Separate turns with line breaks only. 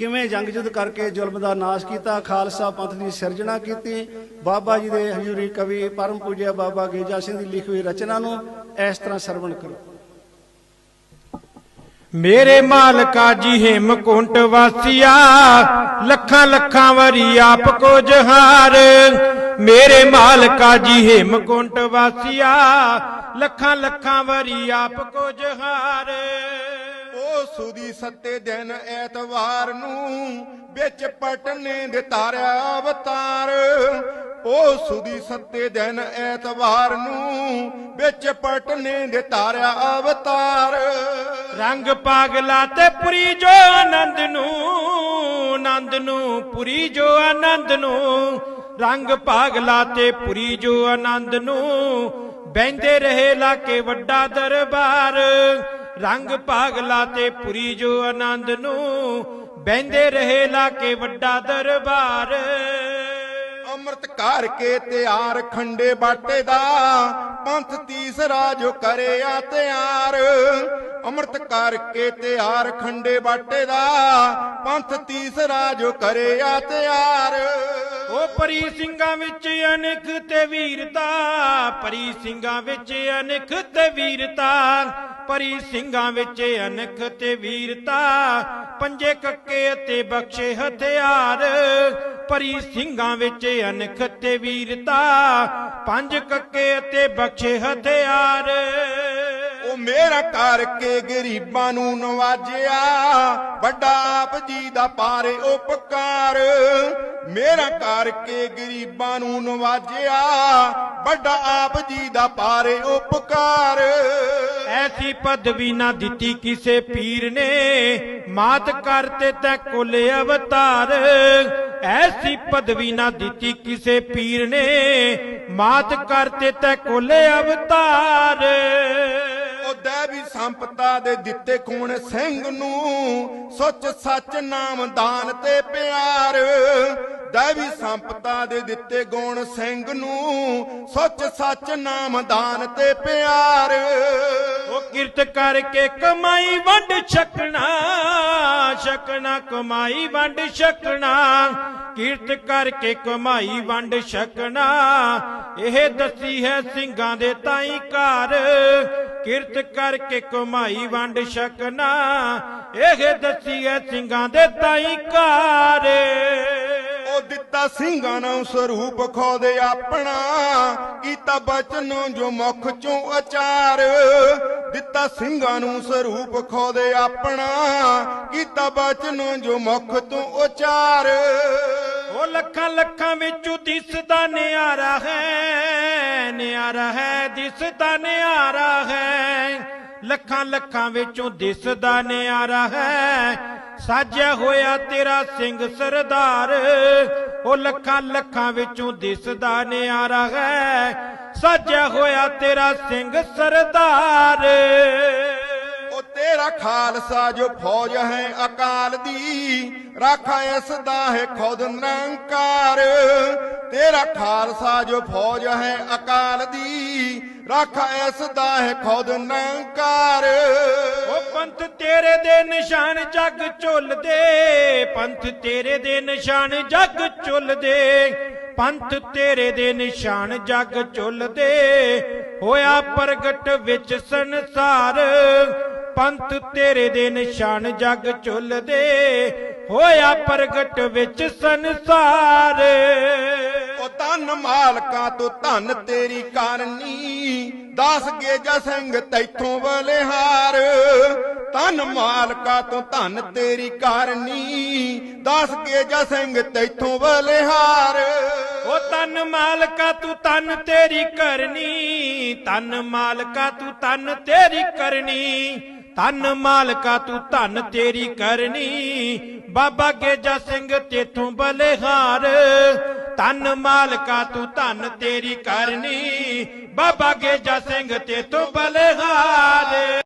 ਕਿਵੇਂ ਜੰਗ ਜੁੱਧ ਕਰਕੇ ਜ਼ੁਲਮ ਦਾ ਨਾਸ਼ ਕੀਤਾ, ਖਾਲਸਾ ਪੰਥ ਦੀ ਸਿਰਜਣਾ ਕੀਤੀ? ਬਾਬਾ ਜੀ ਦੇ ਹਜ਼ੂਰੀ ਕਵੀ ਪਰਮ ਪੂਜਿਆ ਬਾਬਾ ਗੇਜਾ ਸਿੰਘ ਦੀ ਲਿਖੀ ਹੋਈ ਰਚਨਾ ਨੂੰ ਇਸ ਤਰ੍ਹਾਂ ਸਰਵਣ ਕਰੋ।
ਮੇਰੇ ਮਾਲਕਾ ਜੀ ਹੇਮਕੁੰਟ ਵਾਸੀਆ, ਲੱਖਾਂ ਲੱਖਾਂ ਵਰੀ ਆਪ ਕੋ ਜਹਾਰ। ਮੇਰੇ ਮਾਲਕਾ ਜੀ ਹੇਮਕੁੰਟ ਵਾਸੀਆ, ਲੱਖਾਂ ਲੱਖਾਂ ਵਰੀ ਆਪ ਕੋ ਜਹਾਰ।
ਸੁਦੀ ਸੱਤੇ ਦਿਨ ਐਤਵਾਰ ਨੂੰ ਵਿੱਚ ਪਟਨੇ ਦੇ ਤਾਰਿਆ ਅਵਤਾਰ। ਉਹ ਸੁਦੀ ਸੱਤੇ ਦਿਨ ਐਤਵਾਰ ਨੂੰ ਵਿੱਚ ਪਟਨੇ ਦੇ ਤਾਰਿਆ ਅਵਤਾਰ।
ਰੰਗ ਪਾਗਲਾ ਤੇ ਪੁਰੀ ਜੋ ਆਨੰਦ ਨੂੰ ਆਨੰਦ ਨੂੰ, ਪੁਰੀ ਜੋ ਆਨੰਦ ਨੂੰ। ਰੰਗ ਪਾਗਲਾ ਤੇ ਪੁਰੀ ਜੋ ਆਨੰਦ ਨੂੰ ਬੈੰਦੇ ਰਹੇ ਲਾ ਕੇ ਵੱਡਾ ਦਰਬਾਰ। ਰੰਗ ਪਾਗਲਾ ਤੇ ਪੁਰੀ ਜੋ ਆਨੰਦ ਨੂੰ ਬੈੰਦੇ ਰਹੇ ਲਾ ਕੇ ਵੱਡਾ ਦਰਬਾਰ।
ਅੰਮ੍ਰਿਤ ਘਰ ਕੇ ਤਿਆਰ ਖੰਡੇ ਬਾਟੇ ਦਾ ਪੰਥ ਤੀਸਰਾ ਜੋ ਕਰਿਆ ਤਿਆਰ। ਅੰਮ੍ਰਿਤ ਘਰ ਕੇ ਤਿਆਰ ਖੰਡੇ ਬਾਟੇ ਦਾ ਪੰਥ ਤੀਸਰਾ ਜੋ ਕਰਿਆ ਤਿਆਰ।
ਉਹ ਪਰੀ ਸਿੰਘਾਂ ਵਿੱਚ ਅਨੇਕ ਤੇ ਵੀਰਤਾ, ਪਰੀ ਸਿੰਘਾਂ ਵਿੱਚ ਅਨੇਕ ਤੇ ਵੀਰਤਾ, ਪਰੀ ਸਿੰਘਾਂ ਵਿੱਚ ਅਨੇਕ ਤੇ ਵੀਰਤਾ, ਪੰਜੇ ਕੱਕੇ ਅਤੇ ਬਖਸ਼ੇ ਹਥਿਆਰ, ਪਰੀ ਸਿੰਘਾਂ ਵਿੱਚ ਅਨੇਕ ਤੇ ਵੀਰਤਾ, ਪੰਜ ਕੱਕੇ ਅਤੇ ਬਖਸ਼ੇ ਹਥਿਆਰ।
ਉਹ ਮੇਰਾ ਕਰਕੇ ਗਰੀਬਾਂ ਨੂੰ ਨਵਾਜਿਆ। ਵੱਡਾ ਆਪ ਜੀ ਦਾ ਪਾਰੇ ਉਪਕਾਰ। ਮੇਰਾ ਕਰਕੇ ਗਰੀਬਾਂ ਨੂੰ ਨਵਾਜਿਆ। ਵੱਡਾ ਆਪ ਜੀ ਦਾ ਪਾਰੇ ਉਪਕਾਰ।
ਐਸੀ ਪਦਵੀ ਨਾ ਦਿੱਤੀ ਕਿਸੇ ਪੀਰ ਨੇ। ਮਾਤ ਕਰਤੇ ਤੈ ਕੁਲ ਅਵਤਾਰ। ਐਸੀ ਪਦਵੀ ਨਾ ਦਿੱਤੀ ਕਿਸੇ ਪੀਰ ਨੇ। ਮਾਤ ਕਰਤੇ ਤੈ ਕੁਲ ਅਵਤਾਰ।
ਸੰਪਤਾ ਦੇ ਦਿੱਤੇ ਖੂਨ ਸਿੰਘ ਨੂੰ ਸੱਚ ਸੱਚ ਨਾਮ ਦਾਨ ਤੇ ਪਿਆਰ। ਦੇਵੀ ਸੰਪਤਾ ਦੇ ਦਿੱਤੇ ਗੁਣ ਸਿੰਘ ਨੂੰ ਸੱਚ ਸੱਚ ਨਾਮ ਦਾਨ ਤੇ ਪਿਆਰ।
ਉਹ ਕਿਰਤ ਕਰਕੇ ਕਮਾਈ ਵੰਡ ਛਕਣਾ ਛਕਣਾ, ਕਮਾਈ ਵੰਡ ਛਕਣਾ। ਕਿਰਤ ਕਰਕੇ ਕਮਾਈ ਵੰਡ ਛਕਣਾ, ਇਹ ਦੱਸੀ ਹੈ ਸਿੰਘਾਂ ਦੇ ਤਾਈ ਘਰ। ਕਿਰਤ ਕਰਕੇ ਕਮਾਈ ਵੰਡ ਛਕਣਾ, ਇਹ ਦੱਸੀ ਸਿੰਘਾਂ ਦੇ ਤਾਈ ਘਰ।
ਉਹ ਦਿੱਤਾ ਸਿੰਘਾਂ ਨੂੰ ਸਰੂਪ ਖੋਦੇ ਆਪਣਾ, ਕੀਤਾ ਬਚਨ ਜੋ ਮੁਖ ਚੋਂ ਅਚਾਰ। ਦਿੱਤਾ ਸਿੰਘਾਂ ਨੂੰ ਸਰੂਪ ਖੋਦੇ ਆਪਣਾ, ਕੀਤਾ ਬਚਨ ਜੋ ਮੁਖ ਤੋਂ ਉਚਾਰ।
ਉਹ ਲੱਖਾਂ ਲੱਖਾਂ ਵਿੱਚੋਂ ਦਿਸਦਾ ਨਿਆਰਾ ਹੈ ਨਿਆਰਾ ਹੈ ਦਿਸਦਾ ਨਿਆਰਾ ਹੈ। ਲੱਖਾਂ ਲੱਖਾਂ ਵਿੱਚੋਂ ਦਿਸਦਾ ਨਿਆਰਾ ਹੈ। ਸਾਜਿਆ ਹੋਇਆ ਤੇਰਾ ਸਿੰਘ ਸਰਦਾਰ, ਉਹ ਲੱਖਾਂ ਲੱਖਾਂ ਵਿੱਚੋਂ ਦਿਸਦਾ ਨਿਆਰਾ ਹੈ। ਸਾਜਿਆ ਹੋਇਆ ਤੇਰਾ ਸਿੰਘ ਸਰਦਾਰ।
ਖਾਲਸਾ ਜੋ ਫੌਜ ਹੈ ਅਕਾਲ ਦੀ, ਰਾਖਾ ਇਸ ਦਾ ਹੈ ਖੁਦ ਨਿਰੰਕਾਰ। ਤੇਰਾ ਖਾਲਸਾ ਜੋ ਫੌਜ ਹੈ ਅਕਾਲ ਦੀ, ਰਾਖਾ ਇਸ ਦਾ ਹੈ ਖੁਦ ਨਿਰੰਕਾਰ।
ਉਹ ਪੰਥ ਤੇਰੇ ਦੇ ਨਿਸ਼ਾਨ ਜੱਗ ਝੁੱਲਦੇ, ਪੰਥ ਤੇਰੇ ਦੇ ਨਿਸ਼ਾਨ ਜੱਗ ਝੁੱਲਦੇ, ਪੰਥ ਤੇਰੇ ਦੇ ਨਿਸ਼ਾਨ ਜੱਗ ਝੁੱਲਦੇ। ਹੋਇਆ ਪ੍ਰਗਟ ਵਿੱਚ ਸੰਸਾਰ ਪੰਥ ਤੇਰੇ ਦੇ ਨਿਸ਼ਾਨ ਜੱਗ ਝੁੱਲਦੇ ਹੋਇਆ ਪ੍ਰਗਟ ਵਿੱਚ ਸੰਸਾਰ।
ਉਹ ਧਨ ਮਾਲਕਾਂ ਤੋਂ ਧਨ ਤੇਰੀ ਕਰਨੀ ਦਸ ਗੇਜਾ ਸਿੰਘ ਤੈਥੋਂ ਬਲਿਹਾਰ ਧਨ ਮਾਲਕਾਂ ਤੋਂ ਧਨ ਤੇਰੀ ਕਰਨੀ ਦਸ ਗੇਜਾ ਸਿੰਘ ਤੈਥੋਂ ਬਲਿਹਾਰ
ਉਹ ਤਨ ਮਾਲਕਾ ਤੂੰ ਤਨ ਤੇਰੀ ਕਰਨੀ ਤਨ ਮਾਲਕਾ ਤੂੰ ਤਨ ਤੇਰੀ ਕਰਨੀ ਤਨ ਮਾਲਕਾ ਤੂੰ ਧਨ ਤੇਰੀ ਕਰਨੀ। ਬਾਬਾ ਗੇਜਾ ਸਿੰਘ ਤੇਥੋਂ ਬਲਿਹਾਰ। ਤਨ ਮਾਲਕਾ ਤੂੰ ਧਨ ਤੇਰੀ ਕਰਨੀ। ਬਾਬਾ ਗੇਜਾ ਸਿੰਘ ਤੇਥੋਂ ਬਲਿਹਾਰ।